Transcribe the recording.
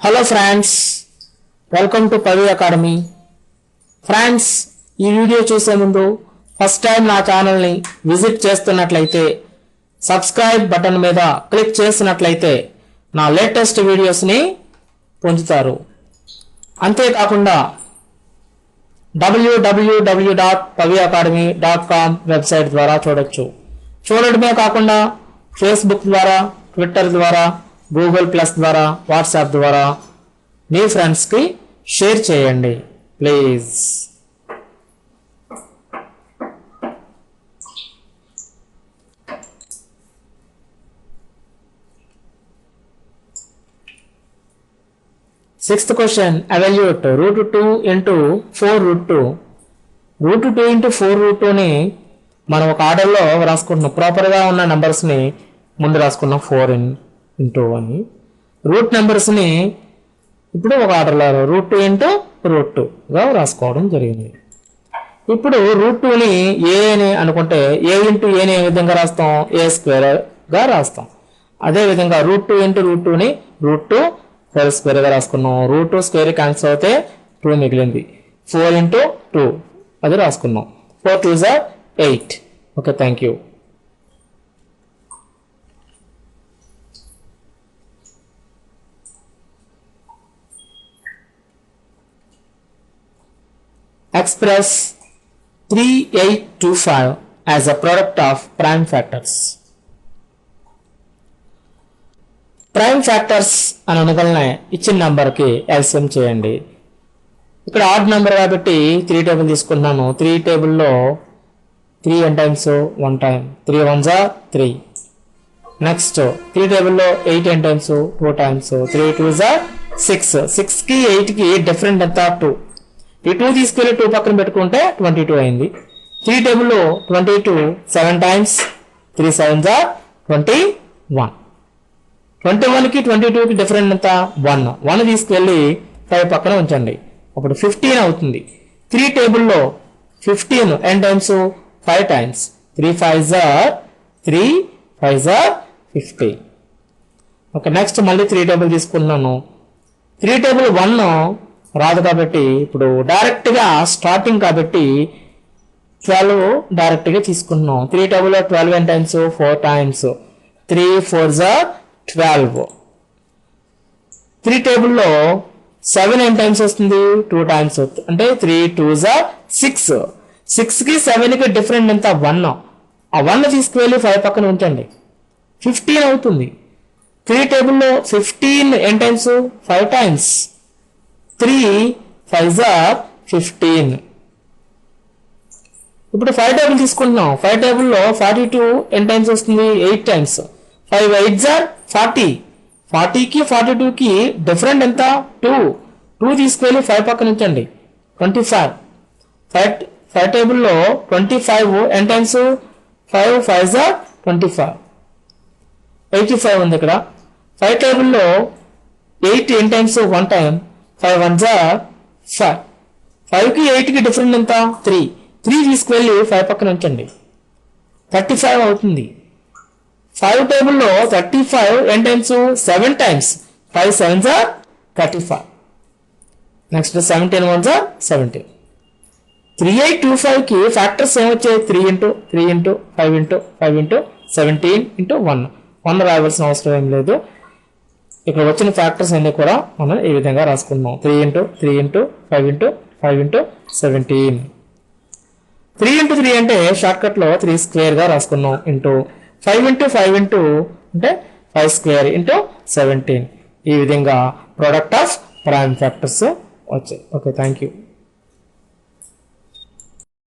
Hello friends welcome to Pavi academy friends ఈ video చూసే ముందు ఫస్ట్ టైం నా ఛానల్ని విజిట్ చేస్తున్నట్లయితే సబ్స్క్రైబ్ బటన్ మీద క్లిక్ చేసినట్లయితే నా లేటెస్ట్ వీడియోస్ని పొందుతారు. అంతేకాకుండా W W W dot Pavi academy dot com website ద్వారా చూడొచ్చు. చూడడమే కాకుండా ఫేస్బుక్ ద్వారా ట్విట్టర్ ద్వారా గూగుల్ ప్లస్ ద్వారా వాట్సాప్ ద్వారా మీ ఫ్రెండ్స్కి షేర్ చేయండి please. Sixth question evaluate root two into four root two root two into four root టూని మనం ఒక ఆర్డర్లో రాసుకుంటున్నాం ప్రాపర్గా ఉన్న నెంబర్స్ని ముందు రాసుకున్నాం ఫోర్ ఇన్ ఇంటూ అని రూట్ నెంబర్స్ని ఇప్పుడు ఒక ఆర్డర్లో రూట్ టూ ఇంటూ రూట్ టూగా రాసుకోవడం జరిగింది. ఇప్పుడు రూట్ టూని ఏ అని అనుకుంటే ఏ ఇంటూ ఏని ఏ విధంగా రాస్తాం? ఏ స్క్వేర్గా రాస్తాం. అదే విధంగా రూట్ టూ ఇంటూ రూట్ టూని రూట్ టూ హోల్ స్క్వేర్గా రాసుకున్నాం. రూట్ టూ స్క్వేర్ క్యాన్సిల్ అవుతే టూ మిగిలింది. ఫోర్ ఇంటూ టూ అది రాసుకున్నాం. Four two jar eight okay thank you express 3825 as a product of prime factors. Prime factors. అని అనగలనే ఇచ్చిన నెంబర్కి ఎల్సిఎం చేయండి. ఇక్కడ ఆడ్ నెంబర్ కాబట్టి త్రీ టేబుల్ తీసుకున్నాను త్రీ టేబుల్లో three in times one time three one జా త్రీ నెక్స్ట్ త్రీ టేబుల్లో eight in times two times three two జా సిక్స్ సిక్స్కి ఎయిట్కి డిఫరెంట్ ఎంత? టూ ఈ టూ తీసుకెళ్ళి టూ పక్కన పెట్టుకుంటే ట్వంటీ టూ అయింది. త్రీ టేబుల్లో twenty two seven times three seven జా ట్వంటీ వన్ ట్వంటీ వన్కి ట్వంటీ టూకి డిఫరెంట్ ఎంత? వన్ వన్ తీసుకెళ్ళి ఫైవ్ పక్కన ఉంచండి. అప్పుడు ఫిఫ్టీన్ అవుతుంది. త్రీ టేబుల్లో fifteen in times five times three five jar three five జార్ ఫిఫ్టీ ఓకే నెక్స్ట్ మళ్ళీ త్రీ టేబుల్ తీసుకున్నాను త్రీ టేబుల్ వన్ రాదు కాబట్టి ఇప్పుడు డైరెక్ట్గా స్టార్టింగ్ కాబట్టి ట్వెల్వ్ డైరెక్ట్గా తీసుకున్నాం త్రీ టేబుల్లో twelve in times four times three four జా ట్వెల్వ్ త్రీ టేబుల్లో సెవెన్ ఎన్ టైమ్స్ వస్తుంది టూ టైమ్స్ అంటే త్రీ టూ జా సిక్స్ సిక్స్కి సెవెన్కి డిఫరెంట్ ఎంత? వన్ ఆ వన్ తీసుకువెళ్ళి ఫైవ్ పక్కన ఉంచండి. ఫిఫ్టీన్ అవుతుంది. త్రీ టేబుల్లో fifteen in times five times three five jar fifteen ఇప్పుడు ఫైవ్ టేబుల్ తీసుకుంటున్నాం. ఫైవ్ టేబుల్లో ఫార్టీ టూ ఎన్ టైమ్స్ వస్తుంది ఎయిట్ టైమ్స్ ఫైవ్ ఎయిట్ జార్ ఫార్టీ ఫార్టీకి ఫార్టీ టూకి డిఫరెంట్ ఎంత? టూ టూ తీసుకెళ్ళి ఫైవ్ పక్కన ఉంచండి. ట్వంటీ ఫైవ్ ఫైవ్ ఫైవ్ టేబుల్లో twenty five in times five five jar twenty five eighty five ఉంది ఇక్కడ. ఫైవ్ టేబుల్లో eight in times one time five one జా ఫైవ్. ఫైవ్కి ఎయిట్కి డిఫరెంట్ ఎంత? త్రీ. త్రీ తీసుకువెళ్ళి ఫైవ్ పక్కన ఉంచండి. థర్టీ ఫైవ్ అవుతుంది. ఫైవ్ టేబుల్లో thirty five in times? Seven times. Five seven జా thirty five. Next seventeen one జా సెవెంటీన్. త్రీ ఎయిట్ టూ ఫైవ్కి factors ఏమొచ్చాయి three into three into five into five into seventeen into one. One రావాల్సిన అవసరం ఏం లేదు. ఇక్కడ వచ్చిన ఫ్యాక్టర్స్ అన్ని కూడా మనం ఈ విధంగా రాసుకున్నాం three into three into five into five into seventeen three into three అంటే షార్ట్కట్లో త్రీ స్క్వేర్గా రాసుకున్నాం into five into five into అంటే ఫైవ్ స్క్వేర్ ఇంటూ సెవెంటీన్ ఈ విధంగా ప్రోడక్ట్ ఆఫ్ ప్రైమ్ ఫ్యాక్టర్స్ వచ్చాయి. Okay thank you